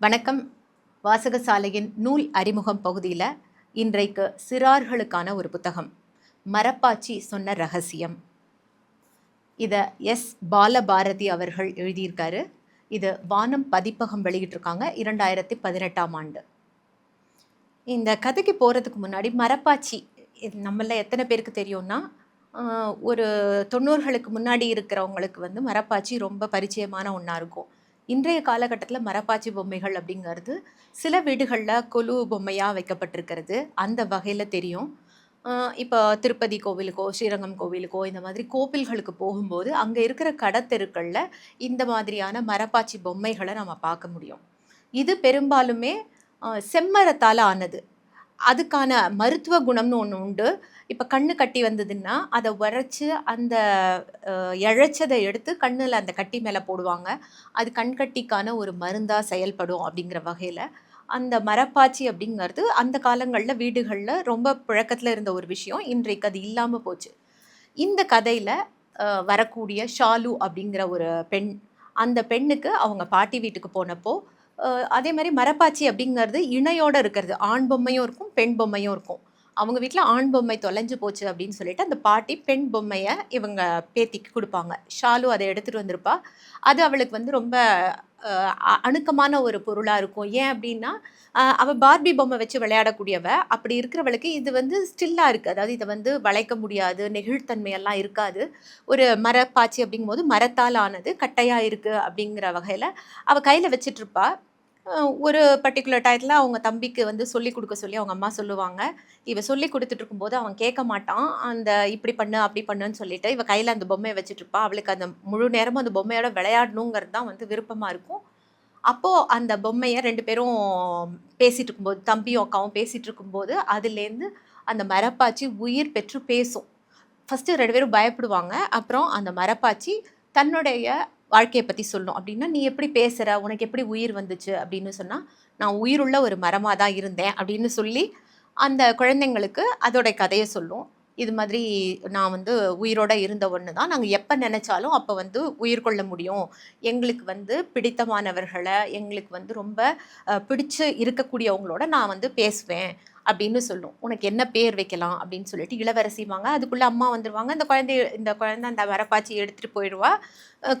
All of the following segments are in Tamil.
வணக்கம். வாசகசாலையின் நூல் அறிமுகம் பகுதியில் இன்றைக்கு சிறார்களுக்கான ஒரு புத்தகம். மரப்பாச்சி சொன்ன ரகசியம். இதை எஸ். பாலபாரதி அவர்கள் எழுதியிருக்காரு. இது வானம் பதிப்பகம் வெளியிட்டிருக்காங்க. இரண்டாயிரத்தி பதினெட்டாம் ஆண்டு. இந்த கதைக்கு போகிறதுக்கு முன்னாடி மரப்பாச்சி நம்மள எத்தனை பேருக்கு தெரியும்னா ஒரு தொண்ணூறுகளுக்கு முன்னாடி இருக்கிறவங்களுக்கு வந்து மரப்பாச்சி ரொம்ப பரிச்சயமான ஒன்றா இருக்கும். இன்றைய காலகட்டத்தில் மரப்பாச்சி பொம்மைகள் அப்படிங்கிறது சில வீடுகளில் கொலு பொம்மையாக வைக்கப்பட்டிருக்கிறது. அந்த வகையில் தெரியும். இப்போ திருப்பதி கோவிலுக்கோ ஸ்ரீரங்கம் கோவிலுக்கோ இந்த மாதிரி கோவில்களுக்கு போகும்போது அங்கே இருக்கிற கடத்தெருக்களில் இந்த மாதிரியான மரப்பாச்சி பொம்மைகளை நம்ம பார்க்க முடியும். இது பெரும்பாலுமே செம்மரத்தால் ஆனது. அதுக்கான மருத்துவ குணம்னு ஒன்று உண்டு. இப்போ கண்ணு கட்டி வந்ததுன்னா அதை உரைச்சி அந்த இழைச்சதை எடுத்து கண்ணில் அந்த கட்டி மேலே போடுவாங்க. அது கண்கட்டிக்கான ஒரு மருந்தாக செயல்படும் அப்படிங்கிற வகையில். அந்த மரப்பாச்சி அப்படிங்கிறது அந்த காலங்களில் வீடுகளில் ரொம்ப புழக்கத்தில் இருந்த ஒரு விஷயம். இன்றைக்கு அது இல்லாமல் போச்சு. இந்த கதையில் வரக்கூடிய ஷாலு அப்படிங்கிற ஒரு பெண் அந்த பெண்ணுக்கு அவங்க பாட்டி வீட்டுக்கு போனப்போ அதே மாதிரி மரப்பாச்சி அப்படிங்கிறது இணையோடு இருக்கிறது. ஆண் பொம்மையும் இருக்கும் பெண் பொம்மையும் இருக்கும். அவங்க வீட்டில் ஆண் பொம்மை தொலைஞ்சு போச்சு அப்படின்னு சொல்லிட்டு அந்த பாட்டி பெண் பொம்மையை இவங்க பேத்திக்கு கொடுப்பாங்க. ஷாலு அதை எடுத்துகிட்டு வந்திருப்பா. அது அவளுக்கு வந்து ரொம்ப அணுக்கமான ஒரு பொருளாக இருக்கும். ஏன் அப்படின்னா அவள் பார்பி பொம்மை வச்சு விளையாடக்கூடியவ. அப்படி இருக்கிறவளுக்கு இது வந்து ஸ்டில்லாக இருக்குது அதாவது இதை வந்து வளைக்க முடியாது நெகிழ்த்தன்மையெல்லாம் இருக்காது. ஒரு மரப்பாச்சி அப்படிங்கும்போது மரத்தால் ஆனது கட்டையாக இருக்குது அப்படிங்கிற வகையில் அவள் கையில் வச்சிட்ருப்பா. ஒரு பர்டிகுலர் டயத்தில் அவங்க தம்பிக்கு வந்து சொல்லி கொடுக்க சொல்லி அவங்க அம்மா சொல்லுவாங்க. இவ சொல்லி கொடுத்துட்டு இருக்கும்போது அவன் கேட்க மாட்டான். அந்த இப்படி பண்ணு அப்படி பண்ணுன்னு சொல்லிட்டு இவ கையில் அந்த பொம்மையை வச்சுட்ருப்பா அவளுக்கு அந்த முழு நேரமும் அந்த பொம்மையோட விளையாடணுங்கிறது தான் வந்து விருப்பமாக இருக்கும். அப்போது அந்த பொம்மையை ரெண்டு பேரும் பேசிகிட்டு இருக்கும்போது தம்பியும் அக்காவும் பேசிகிட்டு இருக்கும்போது அதுலேருந்து அந்த மரப்பாச்சி உயிர் பெற்று பேசும். ஃபஸ்ட்டு ரெண்டு பேரும் பயப்படுவாங்க. அப்புறம் அந்த மரப்பாச்சி தன்னுடைய வாழ்க்கையை பற்றி சொல்லணும். அப்படின்னா நீ எப்படி பேசுகிற உனக்கு எப்படி உயிர் வந்துச்சு? அப்படின்னு சொன்னால் நான் உயிருள்ள ஒரு மரமாக தான் இருந்தேன் அப்படின்னு சொல்லி அந்த குழந்தைங்களுக்கு அதோடைய கதையை சொல்லும். இது மாதிரி நான் வந்து உயிரோட இருந்த ஒன்று தான். நாங்கள் எப்போ நினச்சாலும் அப்போ வந்து உயிர் கொள்ள முடியும். எங்களுக்கு வந்து பிடித்தமானவர்களை எங்களுக்கு வந்து ரொம்ப பிடிச்சு இருக்கக்கூடியவங்களோட நான் வந்து பேசுவேன். அப்படின்னு சொல்லும். உனக்கு என்ன பேர் வைக்கலாம் அப்படின்னு சொல்லிட்டு இளவரசிவாங்க அதுக்குள்ளே அம்மா வந்துடுவாங்க அந்த குழந்தை இந்த குழந்தை அந்த மரப்பாச்சி எடுத்துகிட்டு போயிடுவா.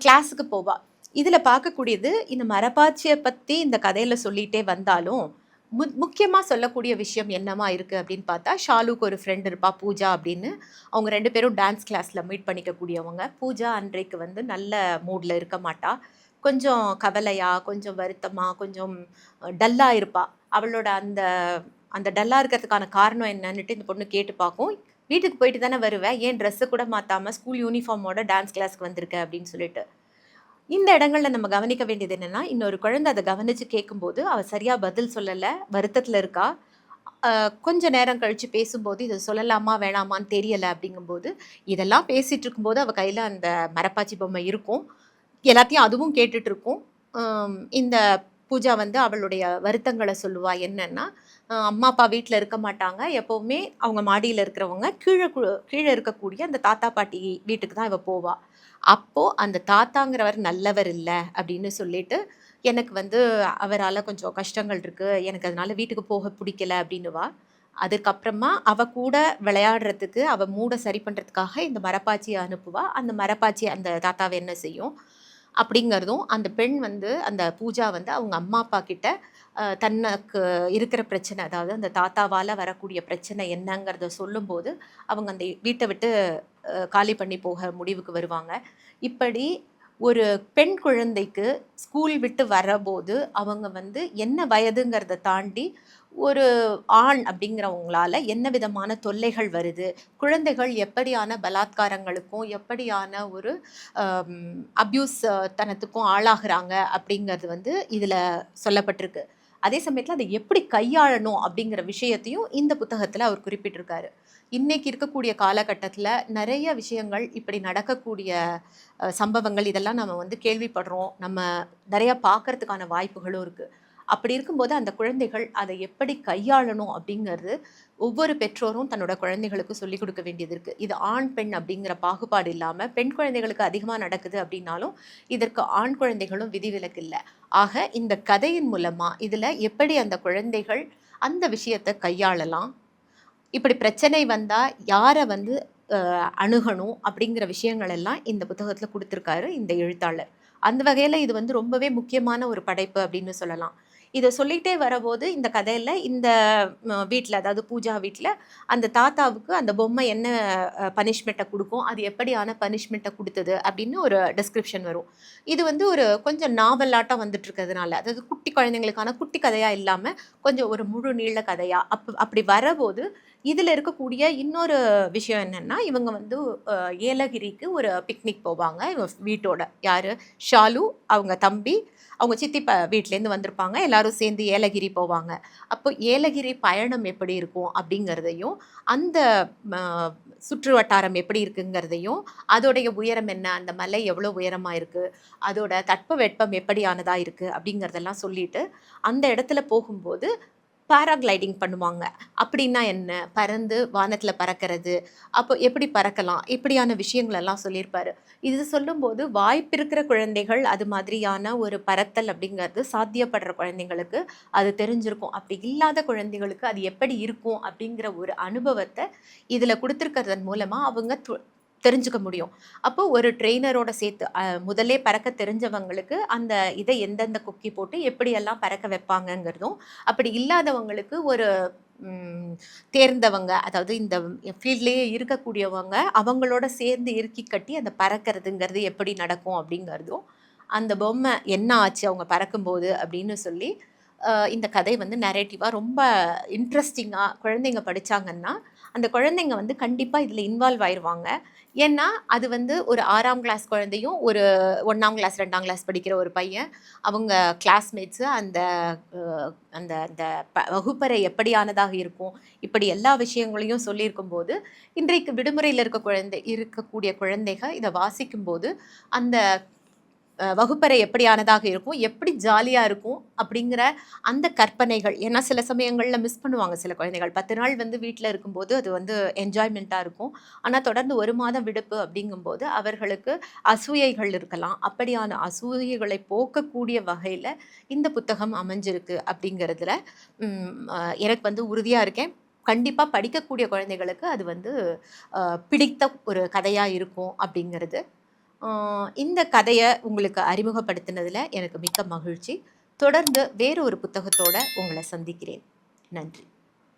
கிளாஸுக்கு போவா. இதில் பார்க்கக்கூடியது இந்த மரப்பாச்சியை பற்றி இந்த கதையில் சொல்லிகிட்டே வந்தாலும் மு முக்கியமாக சொல்லக்கூடிய விஷயம் என்னமா இருக்குது அப்படின்னு பார்த்தா ஷாலுக்கு ஒரு ஃப்ரெண்ட் இருப்பா பூஜா அப்படின்னு. அவங்க ரெண்டு பேரும் டான்ஸ் கிளாஸில் மீட் பண்ணிக்கக்கூடியவங்க. பூஜா அன்றைக்கு வந்து நல்ல மூடில் இருக்க மாட்டா. கொஞ்சம் கவலையாக கொஞ்சம் வருத்தமாக கொஞ்சம் டல்லாக இருப்பாள் அவளோட அந்த அந்த டல்லாக இருக்கிறதுக்கான காரணம் என்னன்னுட்டு இந்த பொண்ணு கேட்டு பார்க்கும். வீட்டுக்கு போயிட்டு தானே வருவேன் ஏன் ட்ரெஸ்ஸு கூட மாற்றாமல் ஸ்கூல் யூனிஃபார்மோட டான்ஸ் கிளாஸ்க்கு வந்திருக்க அப்படின்னு சொல்லிட்டு. இந்த இடங்களில் நம்ம கவனிக்க வேண்டியது என்னென்னா இன்னொரு குழந்தை அதை கவனிச்சு கேட்கும்போது அவள் சரியாக பதில் சொல்லலை வருத்தத்தில் இருக்கா. கொஞ்ச நேரம் கழித்து பேசும்போது இதை சொல்லலாமா வேணாமான்னு தெரியலை அப்படிங்கும்போது இதெல்லாம் பேசிகிட்டு இருக்கும்போது அவள் கையில் அந்த மரப்பாச்சி பொம்மை இருக்கும். எல்லாத்தையும் அதுவும் கேட்டுட்ருக்கும் இந்த பூஜா வந்து அவளுடைய வருத்தங்களை சொல்லுவா என்னென்னா அம்மா அப்பா வீட்டில் இருக்க மாட்டாங்க. எப்போவுமே அவங்க மாடியில் இருக்கிறவங்க கீழே கீழே இருக்கக்கூடிய அந்த தாத்தா பாட்டி வீட்டுக்கு தான் இவ போவா. அப்போது அந்த தாத்தாங்கிறவர் நல்லவர் இல்லை அப்படின்னு சொல்லிட்டு எனக்கு வந்து அவரால் கொஞ்சம் கஷ்டங்கள் இருக்குது எனக்கு அதனால் வீட்டுக்கு போக பிடிக்கல அப்படின்னுவா. அதுக்கப்புறமா அவ கூட விளையாடுறதுக்கு அவ மூடை சரி பண்ணுறதுக்காக இந்த மரப்பாச்சியை அனுப்புவா. அந்த மரப்பாச்சி அந்த தாத்தாவை என்ன செய்யும்? அப்படிங்கிறதும் அந்த பெண் வந்து அந்த பூஜா வந்து அவங்க அம்மா அப்பா கிட்ட தனக்கு இருக்கிற பிரச்சனை அதாவது அந்த தாத்தாவால் வரக்கூடிய பிரச்சனை என்னங்கிறத சொல்லும்போது அவங்க அந்த வீட்டை விட்டு காலி பண்ணி போக முடிவுக்கு வருவாங்க. இப்படி ஒரு பெண் குழந்தைக்கு ஸ்கூல் விட்டு வரபோது அவங்க வந்து என்ன வயதுங்கிறத தாண்டி ஒரு ஆண் அப்படிங்கிறவங்களால என்ன விதமான தொல்லைகள் வருது குழந்தைகள் எப்படியான பலாத்காரங்களுக்கும் எப்படியான ஒரு அப்யூஸ் தனத்துக்கும் ஆளாகிறாங்க அப்படிங்கிறது வந்து இதில் சொல்லப்பட்டிருக்கு. அதே சமயத்தில் அதை எப்படி கையாளணும் அப்படிங்கிற விஷயத்தையும் இந்த புத்தகத்தில் அவர் குறிப்பிட்டிருக்காரு. இன்னைக்கு இருக்கக்கூடிய காலகட்டத்தில் நிறைய விஷயங்கள் இப்படி நடக்கக்கூடிய சம்பவங்கள் இதெல்லாம் நம்ம வந்து கேள்விப்படுறோம். நம்ம நிறையா பார்க்கறதுக்கான வாய்ப்புகளும் இருக்குது அப்படி இருக்கும்போது அந்த குழந்தைகள் அதை எப்படி கையாளணும் அப்படிங்கிறது ஒவ்வொரு பெற்றோரும் தன்னோட குழந்தைகளுக்கு சொல்லிக் கொடுக்க வேண்டியது இருக்குது இது ஆண் பெண் அப்படிங்கிற பாகுபாடு இல்லாமல் பெண் குழந்தைகளுக்கு அதிகமாக நடக்குது அப்படின்னாலும் இதற்கு ஆண் குழந்தைகளும் விதிவிலக்கு இல்லை. ஆக இந்த கதையின் மூலமாக இதில் எப்படி அந்த குழந்தைகள் அந்த விஷயத்தை கையாளலாம் இப்படி பிரச்சனை வந்தால் யாரை வந்து அணுகணும் அப்படிங்கிற விஷயங்கள் எல்லாம் இந்த புத்தகத்தில் கொடுத்துருக்காரு இந்த எழுத்தாளர். அந்த வகையில் இது வந்து ரொம்பவே முக்கியமான ஒரு படைப்பு அப்படின்னு சொல்லலாம். இதை சொல்லிகிட்டே வரபோது இந்த கதையில் இந்த வீட்டில் அதாவது பூஜா வீட்டில் அந்த தாத்தாவுக்கு அந்த பொம்மை என்ன பனிஷ்மெண்ட்டை கொடுக்கும் அது எப்படியான பனிஷ்மெண்ட்டை கொடுத்தது அப்படின்னு ஒரு டிஸ்கிரிப்ஷன் வரும். இது வந்து ஒரு கொஞ்சம் நாவலாட்டம் வந்துட்டு இருக்கிறதுனால அதாவது குட்டி குழந்தைங்களுக்கான குட்டி கதையாக இல்லாமல் கொஞ்சம் ஒரு முழு நீள கதையாக அப் அப்படி வரபோது இதில் இருக்கக்கூடிய இன்னொரு விஷயம் என்னென்னா இவங்க வந்து ஏலகிரிக்கு ஒரு பிக்னிக் போவாங்க. இவங்க வீட்டோட யார்? ஷாலு அவங்க தம்பி அவங்க சித்தி ப வீட்டிலேருந்து வந்திருப்பாங்க. எல்லாரும் சேர்ந்து ஏலகிரி போவாங்க. அப்போ ஏலகிரி பயணம் எப்படி இருக்கும் அப்படிங்கிறதையும் அந்த சுற்று வட்டாரம் எப்படி இருக்குங்கிறதையும் அதோடைய உயரம் என்ன? அந்த மலை எவ்வளோ உயரமாக இருக்குது அதோட தட்பவெப்பம் எப்படியானதாக இருக்குது அப்படிங்கிறதெல்லாம் சொல்லிட்டு அந்த இடத்துல போகும்போது பேராகிளைடிங் பண்ணுவாங்க. அப்படின்னா என்ன? பறந்து வானத்தில் பறக்கிறது. அப்போ எப்படி பறக்கலாம்? இப்படியான விஷயங்களெல்லாம் சொல்லியிருப்பார். இது சொல்லும்போது வாய்ப்பிருக்கிற குழந்தைகள் அது மாதிரியான ஒரு பறத்தல் அப்படிங்கிறது சாத்தியப்படுற குழந்தைங்களுக்கு அது தெரிஞ்சிருக்கும். அப்படி இல்லாத குழந்தைகளுக்கு அது எப்படி இருக்கும் அப்படிங்கிற ஒரு அனுபவத்தை இதில் கொடுத்துருக்கிறதன் மூலமாக அவங்க து- தெரிஞ்சுக்க முடியும். அப்போ ஒரு ட்ரெயினரோட சேர்த்து முதலே பறக்க தெரிஞ்சவங்களுக்கு அந்த இதை எந்தெந்த குக்கி போட்டு எப்படியெல்லாம் பறக்க வைப்பாங்கங்கிறதும் அப்படி இல்லாதவங்களுக்கு ஒரு தேர்ந்தவங்க அதாவது இந்த ஃபீல்ட்லேயே இருக்கக்கூடியவங்க அவங்களோட சேர்ந்து இறுக்கி கட்டி அந்த பறக்கிறதுங்கிறது எப்படி நடக்கும் அப்படிங்கிறதும் அந்த பொம்மை என்ன ஆச்சு அவங்க பறக்கும்போது அப்படின்னு சொல்லி இந்த கதை வந்து நரேட்டிவாக ரொம்ப இன்ட்ரெஸ்டிங்காக குழந்தைங்க படித்தாங்கன்னா அந்த குழந்தைங்க வந்து கண்டிப்பாக இதில் இன்வால்வ் ஆயிடுவாங்க ஏன்னா அது வந்து ஒரு ஆறாம் கிளாஸ் குழந்தையும் ஒரு ஒன்றாம் கிளாஸ் ரெண்டாம் கிளாஸ் படிக்கிற ஒரு பையன். அவங்க கிளாஸ்மேட்ஸு அந்த அந்த அந்த ப- வகுப்பறை எப்படியானதாக இருக்கும் இப்படி எல்லா விஷயங்களையும் சொல்லியிருக்கும் போது இன்றைக்கு விடுமுறையில் இருக்க குழந்தை இருக்கக்கூடிய குழந்தைகள் இதை வாசிக்கும்போது அந்த வகுப்பறை எப்படியானதாக இருக்கும் எப்படி ஜாலியாக இருக்கும் அப்படிங்கிற அந்த கற்பனைகள். ஏன்னா சில சமயங்களில் மிஸ் பண்ணுவாங்க சில குழந்தைகள். பத்து நாள் வந்து வீட்டில் இருக்கும்போது அது வந்து என்ஜாய்மெண்ட்டாக இருக்கும். ஆனால் தொடர்ந்து ஒரு மாதம் விடுப்பு அப்படிங்கும்போது அவர்களுக்கு அசூயைகள் இருக்கலாம். அப்படியான அசூயைகளை போக்கக்கூடிய வகையில் இந்த புத்தகம் அமைஞ்சிருக்கு அப்படிங்கிறதுல எனக்கு வந்து உறுதியாக இருக்கேன். கண்டிப்பாக படிக்கக்கூடிய குழந்தைகளுக்கு அது வந்து பிடித்த ஒரு கதையாக இருக்கும் அப்படிங்கிறது. இந்த கதையை உங்களுக்கு அறிமுகப்படுத்தினதில் எனக்கு மிக்க மகிழ்ச்சி. தொடர்ந்து வேறு ஒரு புத்தகத்தோடு உங்களை சந்திக்கிறேன். நன்றி.